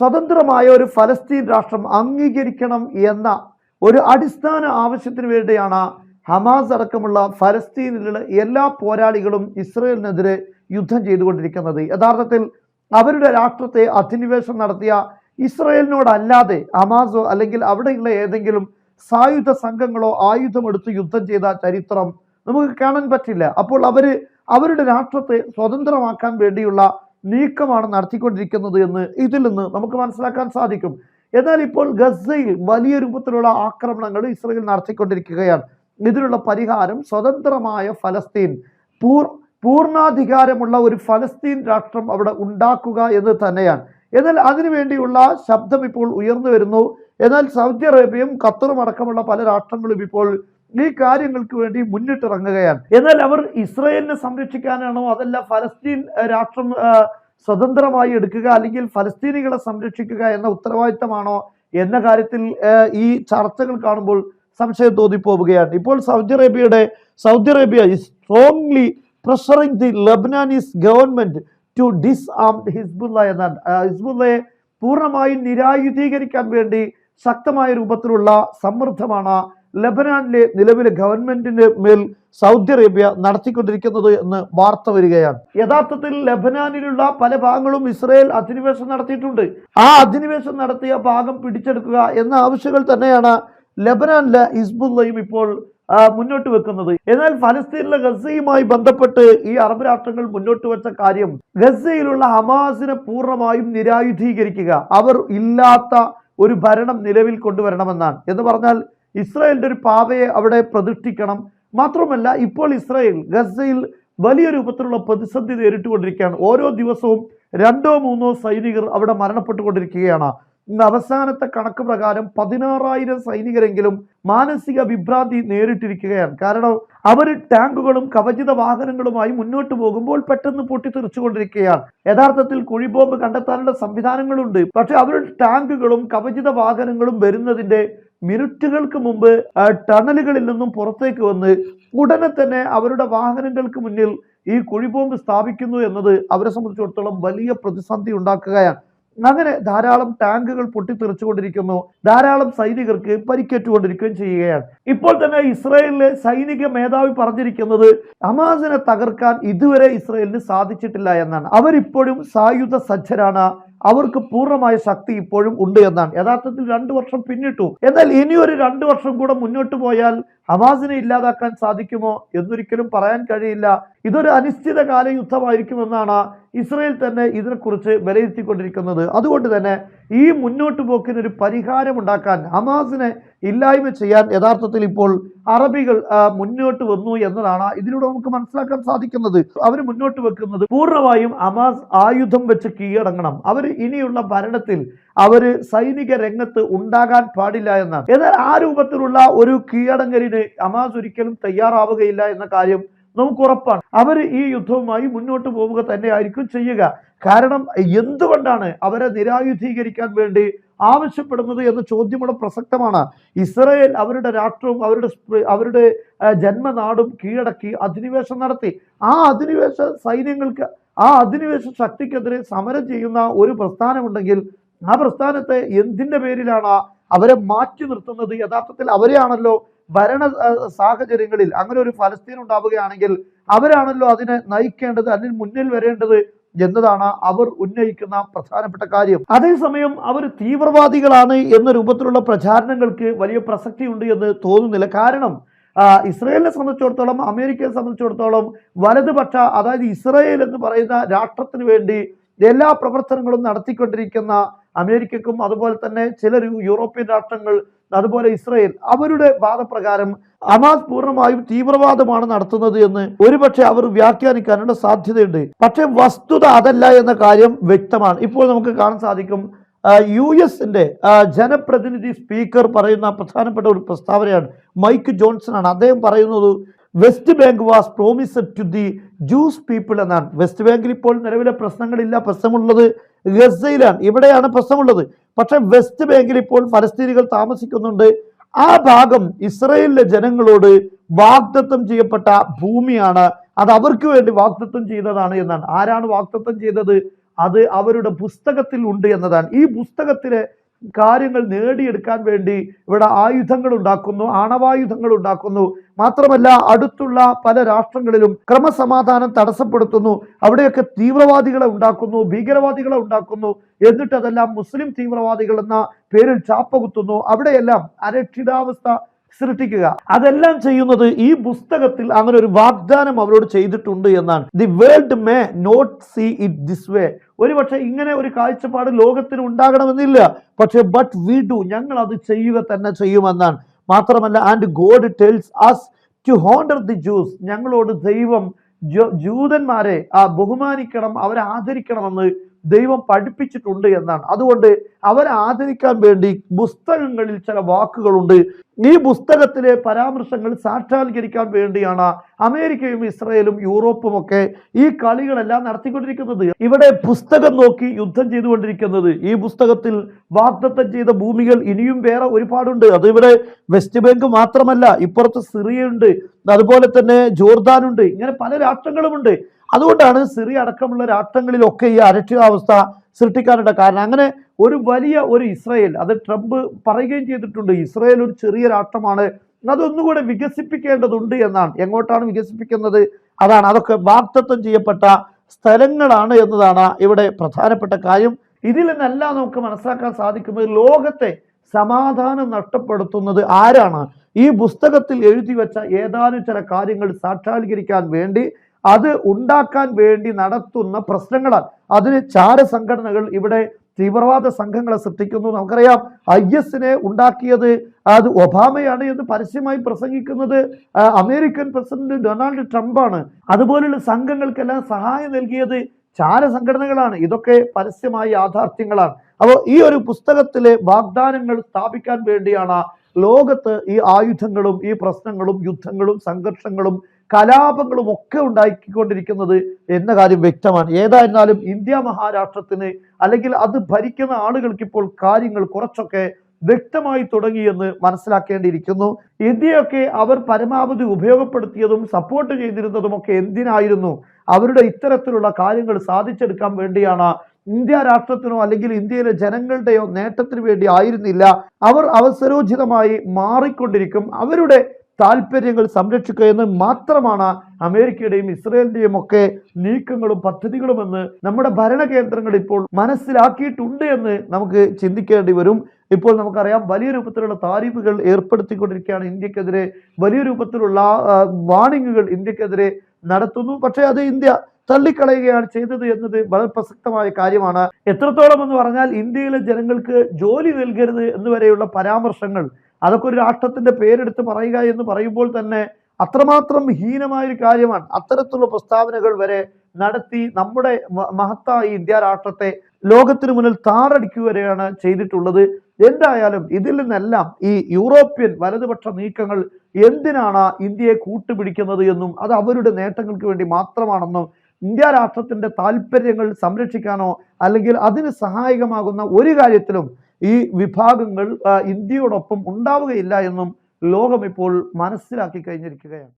സ്വതന്ത്രമായ ഒരു ഫലസ്തീൻ രാഷ്ട്രം അംഗീകരിക്കണം എന്ന ഒരു അടിസ്ഥാന ആവശ്യത്തിന് വേണ്ടിയാണ് ഹമാസ് അടക്കമുള്ള ഫലസ്തീനിലുള്ള എല്ലാ പോരാളികളും ഇസ്രയേലിനെതിരെ യുദ്ധം ചെയ്തുകൊണ്ടിരിക്കുന്നത്. യഥാർത്ഥത്തിൽ അവരുടെ രാഷ്ട്രത്തെ അധിനിവേശം നടത്തിയ ഇസ്രയേലിനോടല്ലാതെ ഹമാസോ അല്ലെങ്കിൽ അവിടെയുള്ള ഏതെങ്കിലും സായുധ സംഘങ്ങളോ ആയുധമെടുത്ത് യുദ്ധം ചെയ്ത ചരിത്രം നമുക്ക് കാണാൻ പറ്റില്ല. അപ്പോൾ അവർ അവരുടെ രാഷ്ട്രത്തെ സ്വതന്ത്രമാക്കാൻ വേണ്ടിയുള്ള നീക്കമാണ് നടത്തിക്കൊണ്ടിരിക്കുന്നത് എന്ന് ഇതിൽ നിന്ന് നമുക്ക് മനസ്സിലാക്കാൻ സാധിക്കും. എന്നാൽ ഇപ്പോൾ ഗസയിൽ വലിയ രൂപത്തിലുള്ള ആക്രമണങ്ങൾ ഇസ്രയേൽ നടത്തിക്കൊണ്ടിരിക്കുകയാണ്. ഇതിനുള്ള പരിഹാരം സ്വതന്ത്രമായ ഫലസ്തീൻ. പൂർ പൂർണാധികാരമുള്ള ഒരു ഫലസ്തീൻ രാഷ്ട്രം അവിടെ ഉണ്ടാക്കുക എന്ന് തന്നെയാണ്. എന്നാൽ അതിനുവേണ്ടിയുള്ള ശബ്ദം ഇപ്പോൾ ഉയർന്നു വരുന്നു. എന്നാൽ സൗദി അറേബ്യയും ഖത്തറും അടക്കമുള്ള പല രാഷ്ട്രങ്ങളും ഇപ്പോൾ ഈ കാര്യങ്ങൾക്ക് വേണ്ടി മുന്നിട്ടിറങ്ങുകയാണ്. എന്നാൽ അവർ ഇസ്രയേലിനെ സംരക്ഷിക്കാനാണോ അതല്ല ഫലസ്തീൻ രാഷ്ട്രം സ്വതന്ത്രമായി എടുക്കുക അല്ലെങ്കിൽ ഫലസ്തീനികളെ സംരക്ഷിക്കുക എന്ന ഉത്തരവാദിത്തമാണോ എന്ന കാര്യത്തിൽ ഈ ചർച്ചകൾ കാണുമ്പോൾ സംശയം തോന്നിപ്പോവുകയാണ്. ഇപ്പോൾ സൗദി അറേബ്യയുടെ Saudi Arabia is strongly pressuring the Lebanese government to disarm Hezbollah എന്നാൽ ആ, ഹിസ്ബുല്ലയെ പൂർണമായും നിരായുധീകരിക്കാൻ വേണ്ടി ശക്തമായ രൂപത്തിലുള്ള സമ്മർദ്ദമാണ് ലബനാനിലെ നിലവിലെ ഗവൺമെന്റിന്റെ മേൽ സൗദി അറേബ്യ നടത്തിക്കൊണ്ടിരിക്കുന്നത് എന്ന് വാർത്ത വരികയാണ്. യഥാർത്ഥത്തിൽ ലബനാനിലുള്ള പല ഭാഗങ്ങളും ഇസ്രയേൽ അധിനിവേശം നടത്തിയിട്ടുണ്ട്. ആ അധിനിവേശം നടത്തിയ ഭാഗം പിടിച്ചെടുക്കുക എന്ന ആവശ്യങ്ങൾ തന്നെയാണ് ലബനാനിലെ ഹിസ്ബുല്ലയും ഇപ്പോൾ മുന്നോട്ട് വെക്കുന്നത്. എന്നാൽ ഫലസ്തീനിലെ ഗസയുമായി ബന്ധപ്പെട്ട് ഈ അറബ് രാഷ്ട്രങ്ങൾ മുന്നോട്ട് വെച്ച കാര്യം ഗസയിലുള്ള ഹമാസിനെ പൂർണമായും നിരായുധീകരിക്കുക. അവർ ഇല്ലാത്ത ഒരു ഭരണം നിലവിൽ കൊണ്ടുവരണമെന്നാണ്. എന്ന് പറഞ്ഞാൽ ഇസ്രായേലിന്റെ ഒരു പാതയെ അവിടെ പ്രതിഷ്ഠിക്കണം. മാത്രമല്ല ഇപ്പോൾ ഇസ്രായേൽ ഗസയിൽ വലിയ രൂപത്തിലുള്ള പ്രതിസന്ധി നേരിട്ടുകൊണ്ടിരിക്കുകയാണ്. ഓരോ ദിവസവും രണ്ടോ മൂന്നോ സൈനികർ അവിടെ മരണപ്പെട്ടുകൊണ്ടിരിക്കുകയാണ്. ഇന്ന് അവസാനത്തെ കണക്ക് പ്രകാരം പതിനാറായിരം സൈനികരെങ്കിലും മാനസിക വിഭ്രാന്തി നേരിട്ടിരിക്കുകയാണ്. കാരണം അവർ ടാങ്കുകളും കവചിത വാഹനങ്ങളുമായി മുന്നോട്ട് പോകുമ്പോൾ പെട്ടെന്ന് പൊട്ടിത്തെറിച്ചുകൊണ്ടിരിക്കുകയാണ്. യഥാർത്ഥത്തിൽ കുഴിബോംബ് കണ്ടെത്താനുള്ള സംവിധാനങ്ങളുണ്ട്. പക്ഷെ അവരുടെ ടാങ്കുകളും കവചിത വാഹനങ്ങളും വരുന്നതിന്റെ മിനിറ്റുകൾക്ക് മുമ്പ് ടണലുകളിൽ നിന്നും പുറത്തേക്ക് വന്ന് ഉടനെ തന്നെ അവരുടെ വാഹനങ്ങൾക്ക് മുന്നിൽ ഈ കുഴിബോംബ് സ്ഥാപിക്കുന്നു എന്നത് അവരെ സംബന്ധിച്ചിടത്തോളം വലിയ പ്രതിസന്ധി ഉണ്ടാക്കുകയാണ്. അങ്ങനെ ധാരാളം ടാങ്കുകൾ പൊട്ടിത്തെറിച്ചുകൊണ്ടിരിക്കുന്നു. ധാരാളം സൈനികർക്ക് പരിക്കേറ്റുകൊണ്ടിരിക്കുകയും ചെയ്യുകയാണ്. ഇപ്പോൾ തന്നെ ഇസ്രായേലിലെ സൈനിക മേധാവി പറഞ്ഞിരിക്കുന്നത് ഹമാസിനെ തകർക്കാൻ ഇതുവരെ ഇസ്രായേലിന് സാധിച്ചിട്ടില്ല എന്നാണ്. അവരിപ്പോഴും സായുധ സജ്ജരാണ്. അവർക്ക് പൂർണമായ ശക്തി ഇപ്പോഴും ഉണ്ട് എന്നാണ്. യഥാർത്ഥത്തിൽ രണ്ടു വർഷം പിന്നിട്ടു. എന്നാൽ ഇനി ഒരു രണ്ടു വർഷം കൂടെ മുന്നോട്ട് പോയാൽ ഹമാസിനെ ഇല്ലാതാക്കാൻ സാധിക്കുമോ എന്നൊരിക്കലും പറയാൻ കഴിയില്ല. ഇതൊരു അനിശ്ചിതകാല യുദ്ധമായിരിക്കുമെന്നാണ് ഇസ്രയേൽ തന്നെ ഇതിനെക്കുറിച്ച് വിലയിരുത്തിക്കൊണ്ടിരിക്കുന്നത്. അതുകൊണ്ട് തന്നെ ഈ മുന്നോട്ട് പോക്കിന് ഒരു പരിഹാരം ഉണ്ടാക്കാൻ ഹമാസിനെ ഇല്ലായ്മ ചെയ്യാൻ യഥാർത്ഥത്തിൽ ഇപ്പോൾ അറബികൾ മുന്നോട്ട് വന്നു എന്നതാണ് ഇതിലൂടെ നമുക്ക് മനസ്സിലാക്കാൻ സാധിക്കുന്നത്. അവർ മുന്നോട്ട് വെക്കുന്നത് പൂർണമായും അമാസ് ആയുധം വെച്ച് കീഴടങ്ങണം. അവർ ഇനിയുള്ള ഭരണത്തിൽ അവർ സൈനിക രംഗത്ത് ഉണ്ടാകാൻ പാടില്ല എന്നാണ്. എന്നാൽ ആ രൂപത്തിലുള്ള ഒരു കീഴടങ്ങലിന് അമാസ് ഒരിക്കലും തയ്യാറാവുകയില്ല എന്ന കാര്യം നമുക്ക് ഉറപ്പാണ് അവർ ഈ യുദ്ധവുമായി മുന്നോട്ട് പോവുക തന്നെ ആയിരിക്കും ചെയ്യുക. കാരണം എന്തുകൊണ്ടാണ് അവരെ നിരായുധീകരിക്കാൻ വേണ്ടി ആവശ്യപ്പെടുന്നത് എന്ന ചോദ്യം ഇവിടെ പ്രസക്തമാണ്. ഇസ്രയേൽ അവരുടെ രാഷ്ട്രവും അവരുടെ അവരുടെ ജന്മനാടും കീഴടക്കി അധിനിവേശം നടത്തി. ആ അധിനിവേശ സൈന്യങ്ങൾക്ക് ആ അധിനിവേശ ശക്തിക്കെതിരെ സമരം ചെയ്യുന്ന ഒരു പ്രസ്ഥാനമുണ്ടെങ്കിൽ ആ പ്രസ്ഥാനത്തെ എന്തിന്റെ പേരിലാണ് അവരെ മാറ്റി നിർത്തുന്നത്? യഥാർത്ഥത്തിൽ അവരെയാണല്ലോ ഭരണ സാഹചര്യങ്ങളിൽ അങ്ങനെ ഒരു ഫലസ്തീൻ ഉണ്ടാവുകയാണെങ്കിൽ അവരാണല്ലോ അതിനെ നയിക്കേണ്ടത് അതിന് മുന്നിൽ വരേണ്ടത് എന്നതാണ് അവർ ഉന്നയിക്കുന്ന പ്രധാനപ്പെട്ട കാര്യം. അതേസമയം അവർ തീവ്രവാദികളാണ് എന്ന രൂപത്തിലുള്ള പ്രചാരണങ്ങൾക്ക് വലിയ പ്രസക്തിയുണ്ട് എന്ന് തോന്നുന്നില്ല. കാരണം ഇസ്രയേലിനെ സംബന്ധിച്ചിടത്തോളം അമേരിക്കയെ സംബന്ധിച്ചിടത്തോളം വലതുപക്ഷ അതായത് ഇസ്രയേൽ എന്ന് പറയുന്ന രാഷ്ട്രത്തിന് വേണ്ടി എല്ലാ പ്രവർത്തനങ്ങളും നടത്തിക്കൊണ്ടിരിക്കുന്ന അമേരിക്കക്കും അതുപോലെ തന്നെ ചില യൂറോപ്യൻ രാഷ്ട്രങ്ങൾ അതുപോലെ ഇസ്രയേൽ അവരുടെ വാദപ്രകാരം ഹമാസ് പൂർണമായും തീവ്രവാദമാണ് നടത്തുന്നത് എന്ന് ഒരുപക്ഷെ അവർ വ്യാഖ്യാനിക്കാനുള്ള സാധ്യതയുണ്ട്. പക്ഷേ വസ്തുത അതല്ല എന്ന കാര്യം വ്യക്തമാണ്. ഇപ്പോൾ നമുക്ക് കാണാൻ സാധിക്കും യു എസിന്റെ ജനപ്രതിനിധി സ്പീക്കർ പറയുന്ന പ്രധാനപ്പെട്ട ഒരു പ്രസ്താവനയാണ്. മൈക്ക് ജോൺസൺ ആണ് അദ്ദേഹം പറയുന്നത് West Bank was promised to the Jews people എന്നാണ്. വെസ്റ്റ് ബാങ്കിൽ ഇപ്പോൾ നിലവിലെ പ്രശ്നങ്ങളില്ല പ്രശ്നമുള്ളത് ഗസയിലാണ്. ഇവിടെയാണ് പ്രശ്നമുള്ളത്. പക്ഷെ വെസ്റ്റ് ബാങ്കിൽ ഇപ്പോൾ ഫലസ്തീനികൾ താമസിക്കുന്നുണ്ട്. ആ ഭാഗം ഇസ്രയേലിലെ ജനങ്ങളോട് വാഗ്ദത്തം ചെയ്യപ്പെട്ട ഭൂമിയാണ്. അത് അവർക്ക് വേണ്ടി വാഗ്ദത്തം ചെയ്തതാണ് എന്നാണ്. ആരാണ് വാഗ്ദത്തം ചെയ്തത്? അത് അവരുടെ പുസ്തകത്തിൽ ഉണ്ട് എന്നതാണ്. ഈ പുസ്തകത്തിലെ കാര്യങ്ങൾ നേടിയെടുക്കാൻ വേണ്ടി ഇവിടെ ആയുധങ്ങൾ ഉണ്ടാക്കുന്നു ആണവായുധങ്ങൾ ഉണ്ടാക്കുന്നു. മാത്രമല്ല അടുത്തുള്ള പല രാഷ്ട്രങ്ങളിലും ക്രമസമാധാനം തടസ്സപ്പെടുത്തുന്നു. അവിടെയൊക്കെ തീവ്രവാദികളെ ഉണ്ടാക്കുന്നു ഭീകരവാദികളെ ഉണ്ടാക്കുന്നു. എന്നിട്ട് അതെല്ലാം മുസ്ലിം തീവ്രവാദികൾ എന്ന പേരിൽ ചാപ്പകുത്തുന്നു. അവിടെയെല്ലാം അരക്ഷിതാവസ്ഥ സൃഷ്ടിക്കുക അതെല്ലാം ചെയ്യുന്നത് ഈ പുസ്തകത്തിൽ അങ്ങനെ ഒരു വാഗ്ദാനം അവരോട് ചെയ്തിട്ടുണ്ട് എന്നാണ്. The world may not see it this way ഒരുപക്ഷെ ഇങ്ങനെ ഒരു കാഴ്ചപ്പാട് ലോകത്തിന് ഉണ്ടാകണമെന്നില്ല. പക്ഷെ ബട്ട് വി ഡു ഞങ്ങൾ അത് ചെയ്യുക തന്നെ ചെയ്യുമെന്നാണ്. മാത്രമല്ല and God tells us to honour the Jews ഞങ്ങളോട് ദൈവം ജൂതന്മാരെ ആ ബഹുമാനിക്കണം അവരെ ആദരിക്കണമെന്ന് ദൈവം പഠിപ്പിച്ചിട്ടുണ്ട് എന്നാണ്. അതുകൊണ്ട് അവരെ ആദരിക്കാൻ വേണ്ടി പുസ്തകങ്ങളിൽ ചില വാക്കുകളുണ്ട്. ഈ പുസ്തകത്തിലെ പരാമർശങ്ങൾ സാക്ഷാത്കരിക്കാൻ വേണ്ടിയാണ് അമേരിക്കയും ഇസ്രയേലും യൂറോപ്പും ഒക്കെ ഈ കളികളെല്ലാം നടത്തിക്കൊണ്ടിരിക്കുന്നത്. ഇവിടെ പുസ്തകം നോക്കി യുദ്ധം ചെയ്തുകൊണ്ടിരിക്കുന്നത്. ഈ പുസ്തകത്തിൽ വാഗ്ദത്തം ചെയ്ത ഭൂമികൾ ഇനിയും വേറെ ഒരുപാടുണ്ട്. അത് ഇവിടെ വെസ്റ്റ് ബാങ്ക് മാത്രമല്ല ഇപ്പുറത്ത് സിറിയ ഉണ്ട് അതുപോലെ തന്നെ ജോർദാനുണ്ട്. ഇങ്ങനെ പല രാഷ്ട്രങ്ങളുമുണ്ട്. അതുകൊണ്ടാണ് സിറിയ അടക്കമുള്ള രാഷ്ട്രങ്ങളിലൊക്കെ ഈ അരക്ഷിതാവസ്ഥ സൃഷ്ടിക്കാനുള്ള കാരണം. അങ്ങനെ ഒരു വലിയ ഒരു ഇസ്രയേൽ അത് ട്രംപ് പറയുകയും ചെയ്തിട്ടുണ്ട് ഇസ്രയേൽ ഒരു ചെറിയ രാഷ്ട്രമാണ് അതൊന്നുകൂടെ വികസിപ്പിക്കേണ്ടതുണ്ട് എന്നാണ്. എങ്ങോട്ടാണ് വികസിപ്പിക്കുന്നത്? അതാണ്. അതൊക്കെ വാക്തത്വം ചെയ്യപ്പെട്ട സ്ഥലങ്ങളാണ് എന്നതാണ് ഇവിടെ പ്രധാനപ്പെട്ട കാര്യം. ഇതിൽ നിന്നെല്ലാം നമുക്ക് മനസ്സിലാക്കാൻ സാധിക്കുന്നത് ലോകത്തെ സമാധാനം നഷ്ടപ്പെടുത്തുന്നത് ആരാണ്? ഈ പുസ്തകത്തിൽ എഴുതി വെച്ച ഏതാനും ചില കാര്യങ്ങൾ സാക്ഷാത്കരിക്കാൻ വേണ്ടി അത് ഉണ്ടാക്കാൻ വേണ്ടി നടത്തുന്ന പ്രശ്നങ്ങളാണ് അതിന് ചാര സംഘടനകൾ ഇവിടെ തീവ്രവാദ സംഘങ്ങളെ സൃഷ്ടിക്കുന്നു. നമുക്കറിയാം ഐ എസിനെ ഉണ്ടാക്കിയത് അത് ഒബാമയാണ് എന്ന് പരസ്യമായി പ്രസംഗിക്കുന്നത് അമേരിക്കൻ പ്രസിഡന്റ് ഡൊണാൾഡ് ട്രംപാണ്. അതുപോലുള്ള സംഘങ്ങൾക്കെല്ലാം സഹായം നൽകിയത് ചാര സംഘടനകളാണ്. ഇതൊക്കെ പരസ്യമായ യാഥാർത്ഥ്യങ്ങളാണ്. അപ്പോൾ ഈ ഒരു പുസ്തകത്തിലെ വാഗ്ദാനങ്ങൾ സ്ഥാപിക്കാൻ വേണ്ടിയാണ് ലോകത്ത് ഈ ആയുധങ്ങളും ഈ പ്രശ്നങ്ങളും യുദ്ധങ്ങളും സംഘർഷങ്ങളും കലാപങ്ങളും ഒക്കെ ഉണ്ടാക്കിക്കൊണ്ടിരിക്കുന്നത് എന്ന കാര്യം വ്യക്തമാണ്. ഏതായിരുന്നാലും ഇന്ത്യ മഹാരാഷ്ട്രത്തിന് അല്ലെങ്കിൽ അത് ഭരിക്കുന്ന ആളുകൾക്ക് ഇപ്പോൾ കാര്യങ്ങൾ കുറച്ചൊക്കെ വ്യക്തമായി തുടങ്ങിയെന്ന് മനസ്സിലാക്കേണ്ടിയിരിക്കുന്നു. ഇന്ത്യയൊക്കെ അവർ പരമാവധി ഉപയോഗപ്പെടുത്തിയതും സപ്പോർട്ട് ചെയ്തിരുന്നതുമൊക്കെ എന്തിനായിരുന്നു? അവരുടെ ഇത്തരത്തിലുള്ള കാര്യങ്ങൾ സാധിച്ചെടുക്കാൻ വേണ്ടിയാണ് ഇന്ത്യ രാഷ്ട്രത്തിനോ അല്ലെങ്കിൽ ഇന്ത്യയിലെ ജനങ്ങളുടെയോ നേട്ടത്തിന് വേണ്ടി ആയിരുന്നില്ല. അവർ അവസരോചിതമായി മാറിക്കൊണ്ടിരിക്കും. അവരുടെ താല്പര്യങ്ങൾ സംരക്ഷിക്കുക എന്ന് മാത്രമാണ് അമേരിക്കയുടെയും ഇസ്രയേലിന്റെയും ഒക്കെ നീക്കങ്ങളും പദ്ധതികളുമെന്ന് നമ്മുടെ ഭരണകേന്ദ്രങ്ങൾ ഇപ്പോൾ മനസ്സിലാക്കിയിട്ടുണ്ട് എന്ന് നമുക്ക് ചിന്തിക്കേണ്ടി വരും. ഇപ്പോൾ നമുക്കറിയാം വലിയ രൂപത്തിലുള്ള താരിഫുകൾ ഏർപ്പെടുത്തിക്കൊണ്ടിരിക്കുകയാണ് ഇന്ത്യക്കെതിരെ. വലിയ രൂപത്തിലുള്ള വാണിംഗുകൾ ഇന്ത്യക്കെതിരെ നടത്തുന്നു. പക്ഷേ അത് ഇന്ത്യ തള്ളിക്കളയുകയാണ് ചെയ്തത് എന്നത് വളരെ പ്രസക്തമായ കാര്യമാണ്. എത്രത്തോളം എന്ന് പറഞ്ഞാൽ ഇന്ത്യയിലെ ജനങ്ങൾക്ക് ജോലി നൽകരുത് എന്നുവരെയുള്ള പരാമർശങ്ങൾ അതൊക്കെ ഒരു രാഷ്ട്രത്തിന്റെ പേരെടുത്ത് പറയുക എന്ന് പറയുമ്പോൾ തന്നെ അത്രമാത്രം ഹീനമായ ഒരു കാര്യമാണ്. അത്തരത്തിലുള്ള പ്രസ്താവനകൾ വരെ നടത്തി നമ്മുടെ മഹത്തായ ഇന്ത്യ രാഷ്ട്രത്തെ ലോകത്തിന് മുന്നിൽ താറടിക്കുക വരെയാണ് ചെയ്തിട്ടുള്ളത്. എന്തായാലും ഇതിൽ നിന്നെല്ലാം ഈ യൂറോപ്യൻ വലതുപക്ഷ നീക്കങ്ങൾ എന്തിനാണ് ഇന്ത്യയെ കൂട്ടുപിടിക്കുന്നത് എന്നും അത് അവരുടെ നേട്ടങ്ങൾക്ക് വേണ്ടി മാത്രമാണെന്നും ഇന്ത്യ രാഷ്ട്രത്തിന്റെ താല്പര്യങ്ങൾ സംരക്ഷിക്കാനോ അല്ലെങ്കിൽ അതിന് സഹായകമാകുന്ന ഒരു കാര്യത്തിലും ഈ വിഭാഗങ്ങൾ ഇന്ത്യയോടൊപ്പം ഉണ്ടാവുകയില്ല എന്നും ലോകം ഇപ്പോൾ മനസ്സിലാക്കി കഴിഞ്ഞിരിക്കുകയാണ്.